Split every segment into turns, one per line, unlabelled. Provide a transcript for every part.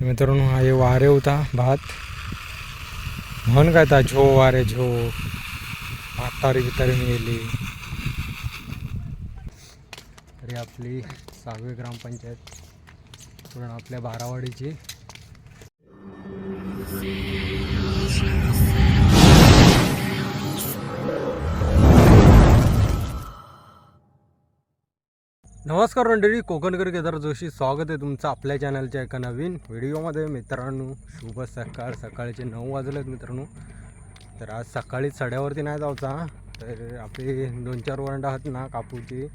मित्रांनो हा हे वारे होता भात. म्हण काय ता झो वारे झो. म्हातारी बितारी मिळली तरी आपली सहावी ग्रामपंचायत पूर्ण आपल्या बारावाडीची. नमस्कार मंडळी कोकणकर केदार जोशी स्वागत आहे तुमचं आपल्या चॅनलच्या एका नवीन व्हिडिओमध्ये. मित्रांनो शुभ सकाळ. सकाळचे नऊ वाजले आहेत मित्रांनो. तर आज सकाळी सड्यावरती नाही जायचा तर आपली दोन चार वरंडा आहेत ना कापूची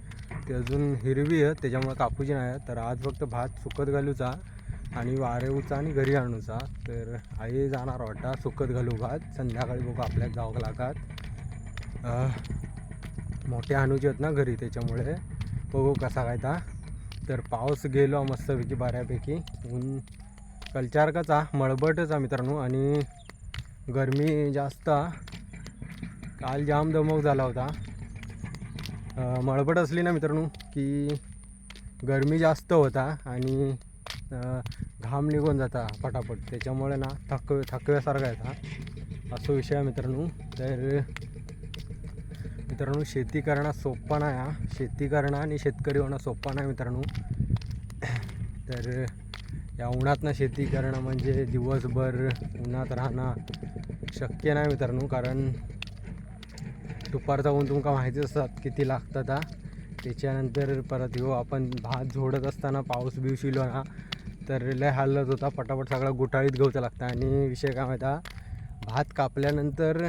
ते अजून हिरवी आहे त्याच्यामुळे कापूची नाही आहेत. तर आज फक्त भात सुकत घालूचा आणि वारेऊचा आणि घरी आणूचा. तर आई जाणार वाटता सुकत घालू भात. संध्याकाळी बघू आपल्या जावं लागत मोठे आणूचे आहेत ना घरी त्याच्यामुळे बघू कसा काय ता. तर पाऊस गेलो मस्तपैकी बऱ्यापैकी. ऊन कलचारकाचा मळबटच आहे मित्रांनो. आणि गरमी जास्त काल जाम दमक झाला होता. मळबट असली ना मित्रांनो की गरमी जास्त होता आणि घाम निघून जाता पटापट. त्याच्यामुळे ना थक थकव्यासारखा येता असं विषय आहे मित्रांनो. तर मित्रांनो शेती करणं सोपं नाही हा. शेती करणं आणि शेतकरी होणं सोपं नाही मित्रांनो. तर या उन्हातनं शेती करणं म्हणजे दिवसभर उन्हात राहणं शक्य नाही मित्रांनो कारण दुपारचा ऊन तुमका माहितीच असतात किती लागतात हा. त्याच्यानंतर परत येऊ आपण भात झोडत असताना पाऊस बिवशिलो ना तर लय हालत होता. पटापट सगळा गुटाळीत गवतं लागतं. आणि विषय काय माहिती भात कापल्यानंतर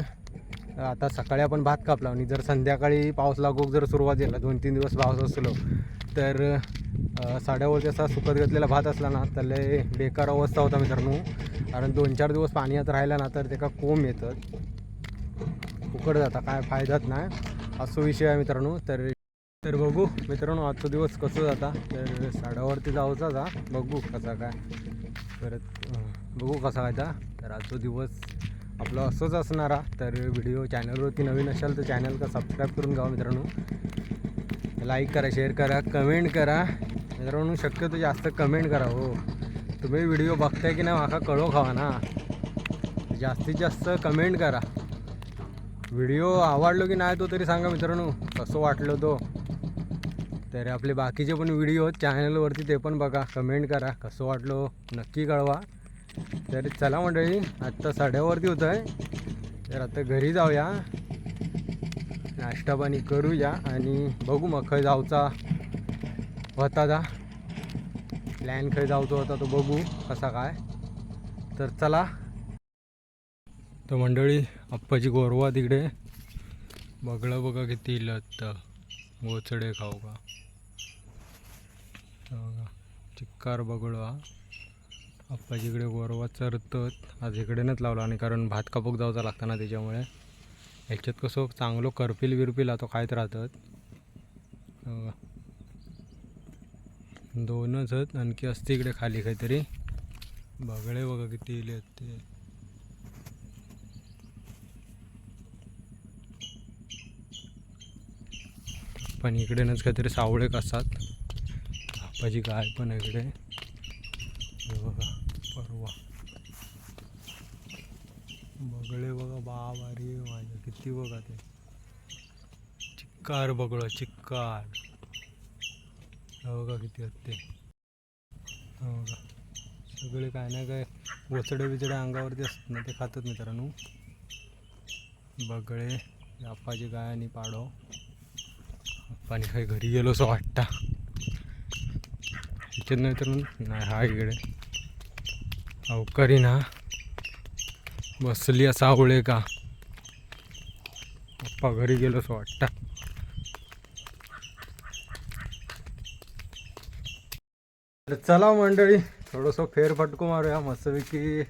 आता सकाळी आपण भात कापला आणि जर संध्याकाळी पाऊस लागूक जर सुरुवात झाला दोन तीन दिवस पाऊस असलो तर साड्यावरती असा सुकत घेतलेला भात असला ना तर लय बेकार अवस्था होता मित्रांनो. कारण दोन चार दिवस पाणी आता राहिला ना तर त्याका कोंब येतात. उकड जाता काय फायदाच नाही. असो विषय आहे मित्रांनो. तर तर बघू मित्रांनो आजचा दिवस कसं जाता. तर साड्यावरती जाऊचा जा. बघू कसा काय. परत बघू कसा काय तर आजचा दिवस आपलं असंच असणारा तर व्हिडिओ चॅनलवरती नवीन असाल तर चॅनल का सबस्क्राईब करून घ्या हो मित्रांनो. लाईक करा शेअर करा कमेंट करा. मित्रांनो शक्यतो जास्त कमेंट करा हो. तुम्ही व्हिडिओ बघताय की नाही माका कळो खावा ना. जास्तीत जास्त कमेंट करा. व्हिडिओ आवडलो की नाही तो तरी सांगा मित्रांनो कसं वाटलं तो. तर आपले बाकीचे पण व्हिडिओ चॅनलवरती ते पण बघा कमेंट करा कसं वाटलो हो, नक्की कळवा. तर चला मंडळी आत्ता साड्यावरती होतं आहे तर आता घरी जाऊया. नाश्ता पाणी करूया आणि बघू मग खय जाऊचा होता जा प्लॅन खय जाऊचा होता तो बघू कसा काय. तर चला. तर मंडळी आप्पाची गोरवा तिकडे. बघलं बघा किती लत गोचडे खाऊ का. चिक्कार बगळं हा आप्पाजीकडे गोरवा चरतत आज इकडेनच लावला आणि कारण भात कापूक जाऊचा लागतं ना त्याच्यामुळे. ह्याच्यात कसं चांगलं करपिल बिरपिल आता खायत राहतात. दोनच आहेत आणखी असते इकडे खाली काहीतरी. बगळे बघा किती इले आहेत ते. पण इकडेनच काहीतरी सावळे असतात आपाची गाय पण आहे इकडे. बघा. परवा. बगळे बघा बाबा रे माझ्या किती बघा ते. चिक्कार बगळं चिक्कार. बघा किती आहेत ते बघा. सगळे काय ना काय वचडे बिचडे अंगावरती असतात ना ते खातात मित्रांनो. बगळे आप्पाची गाय आणि पाडो आप्पाने काय घरी गेलो असं वाटता. इथे नाही तर नाही हा इकडे. अवकारी ना बसली असा आवळे का? पप्पा घरी गेलो असं वाटतं. तर चला मंडळी थोडंसं फेरफटको मारूया मस्तपैकी.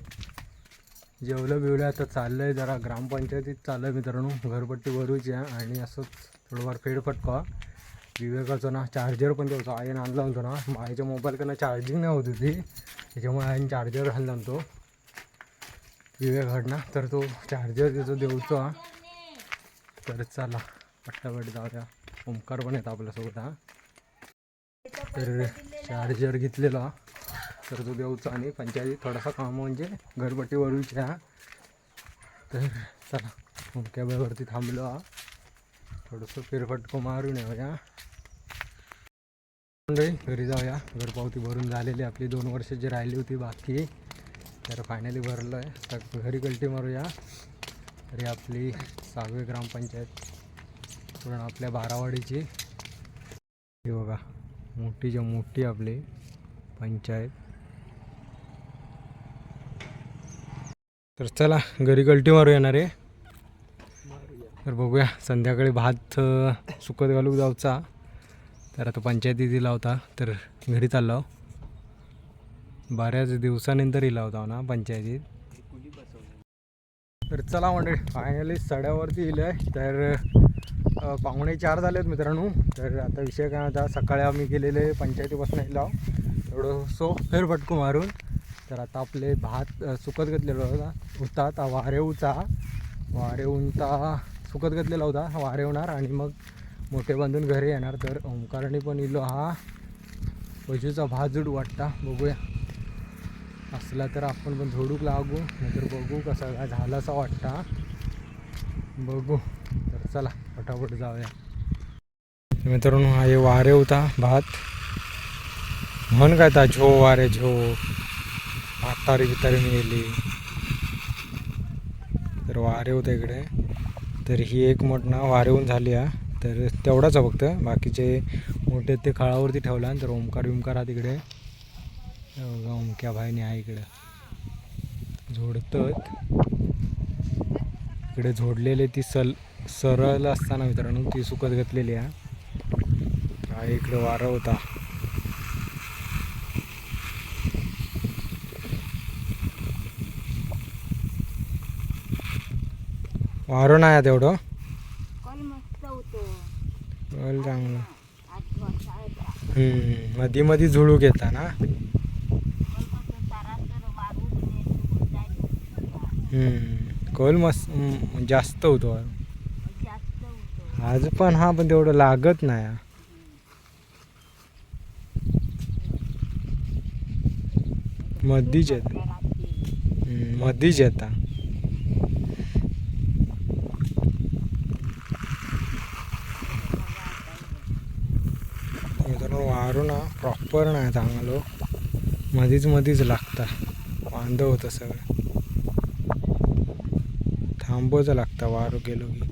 जेवलं बिवलं आता चाललंय जरा ग्रामपंचायतीत चाललं आहे मित्रांनो. घरपट्टी भरूची आहे आणि असंच थोडंफार फेरफटका. विवेकाचं ना चार्जर पण ठेवतो आईने आणला होतो ना. आईच्या मोबाईलकडनं चार्जिंग नाही होत होती. त्याच्यामुळे आम्ही चार्जर घालला तो. विवेक घडना तर तो चार्जर त्याचं देऊचो हा. तर चला पट्टापट जाऊया. ओंकार पण येतो आपल्यासोबत हा. तर चार्जर घेतलेला तर तो देऊचा आणि पंचायती थोडासा काम म्हणजे घरपट्टी वरूची हा. तर चला मुख्या थांबलो हा. थोडंसं फेरफटको मारून येऊया. घरी जाऊया. घरपावती भरून झालेली आपली दोन वर्ष जी राहिली होती बाकी. तर फायनली भरलं आहे तर घरी कल्टी मारूया. तरी आपली सहावी ग्रामपंचायत पूर्ण आपल्या बारावाडीची. ही बघा मोठीच्या मोठी आपली पंचायत. तर चला घरी कल्टी मारू येणार आहे तर बघूया संध्याकाळी भात सुकत घालू जाऊचा. तर आता पंचायती दिला होता तर घरी चाललो बऱ्याच दिवसानंतर इला होता ना पंचायतीत. तर चला म्हणजे फायनली सड्यावरती इलं आहे तर पाहुणे चार झाले आहेत मित्रांनो. तर आता विषय काय होता सकाळी आम्ही गेलेले पंचायतीपासून इलाव थोडं सो फेरफटकू मारून. तर आता आपले भात सुकत घेतलेला होता. होता आता वारेवचा वारेऊनता सुकत घेतलेला होता. वारे होणार आणि मग मोठे बांधून घरी येणार तर ओंकारणी पण इलो हा. पशूचा भात वाटता बघूया. असला तर आपण पण झोडूक लागू नंतर बघू कसा काय झाला असा वाटता बघू तर चला फटाफट जाऊया. मित्रांनो हा हे वारे होता भात. म्हण काय ता झो वारे झो. म्हातारी बितारी मिळली तर वारे होते इकडे. तर ही एक मोठना वारेहून झाली हा. तर तेवढाच आहे फक्त. बाकीचे मोठे ते खाळावरती ठेवला तर ओमकार विमकार हा तिकडे. ओमक्या भाईने आहे इकडं झोडतं इकडे झोडलेले ती सल सरळ असताना मित्रांनो ती सुकत घातलेली आहे इकडे वारा होता. वारं नाही आहे तेवढं
कॉल मस्त होतो
बरं चांगलं मधी मधी झुळूक येता ना? कोल मस्त जास्त होतो आज. पण हा पण तेवढं लागत नाही. मधीच येत. मधीच येता. मित्रांनो ना प्रॉपर नाही चांगलो मधीच मधीच लागता. वांद होतं सगळं. थांबवचं लागतं वारू गेलो की.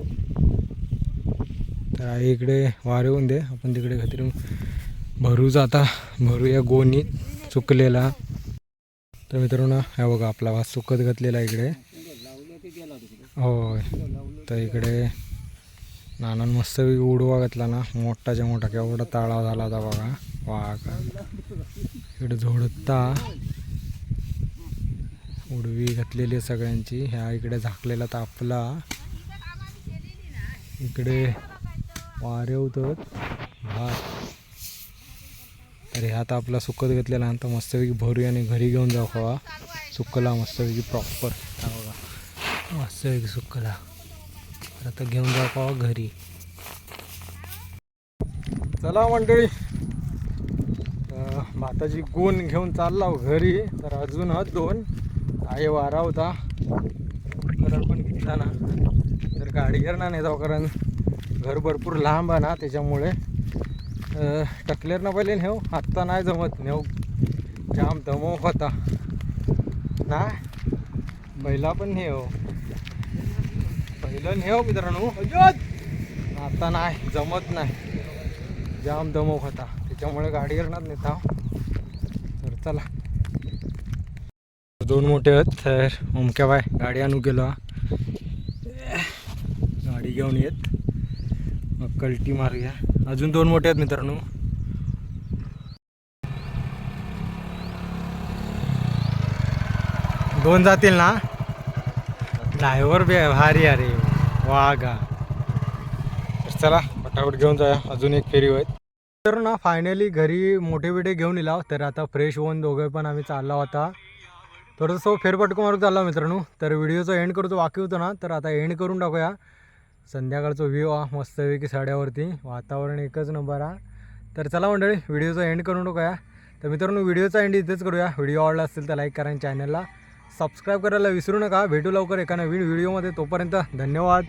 तर आई इकडे वारे येऊन दे. आपण तिकडे काहीतरी भरू जाता. भरूया गोणीत चुकलेला. तर मित्रांनो हे बघा आपला वास सुकत घातलेला इकडे. होय. तर इकडे नानान मस्त उडवा घातला ना. मोठाच्या मोठा केवढा ताळा झाला होता बघा. वा इकडे झोडता. उडवी घातलेली आहे सगळ्यांची. ह्या इकडे झाकलेला तापला. इकडे वारे होतं भात. तर ह्या आपला सुकत घेतलेला नंतर मस्तपैकी भरूया आणि घरी घेऊन जाऊ हवा सुकला मस्तपैकी प्रॉपर हा बघा. मस्तपैकी सुकला. तर आता घेऊन जाऊ हवा घरी. चला मंडळी. भाताची गुण घेऊन चालला हो घरी. तर अजून दोन. आहे वारा होता. करड पण घेतला ना तर गाडी ना नाही जाऊ कारण घर भरपूर लांब आहे ना त्याच्यामुळे टकलेर ना पहिले नेऊ. आत्ता नाही जमत नेऊ. जाम दमव होता. ना? पहिला पण नेऊ. पहिलं नेऊ मित्रांनो. आता नाही जमत नाही. जाम दमव होता. त्याच्यामुळे गाडीवर ना नेता चला. दोन मोठे आहेत तर ओमक्या बाय गाडी आणू गेलो. गाडी घेऊन येत. मग कल्टी मारूया. अजून दोन मोठे आहेत मित्रांनो. दोन जातील ना? ड्रायव्हर बी भारी अरे वागा तर चला फटाफट घेऊन जाऊया. अजून एक फेरी होत तर ना फायनली घरी मोठे बिठे घेऊन येला तर आता फ्रेश होऊन दोघे पण आम्ही चालला होता. थोडंसं फेरपटको मारून चालला मित्रांनो. तर व्हिडिओचं एंड करतो बाकी होतो ना तर आता एंड करून टाकूया. संध्याकाळचं व्ह्यू हा मस्तपैकी साड्यावरती. वातावरण एकच नंबर हा तर चला मंडळी व्हिडिओचा एंड करून टाकूया. तर मित्रांनो व्हिडिओचा एंड इथेच करूया. व्हिडिओ आवडला असेल तर लाईक करा आणि चॅनलला सबस्क्राईब करायला विसरू नका. भेटू लवकर एका नवीन व्हिडिओमध्ये तोपर्यंत धन्यवाद.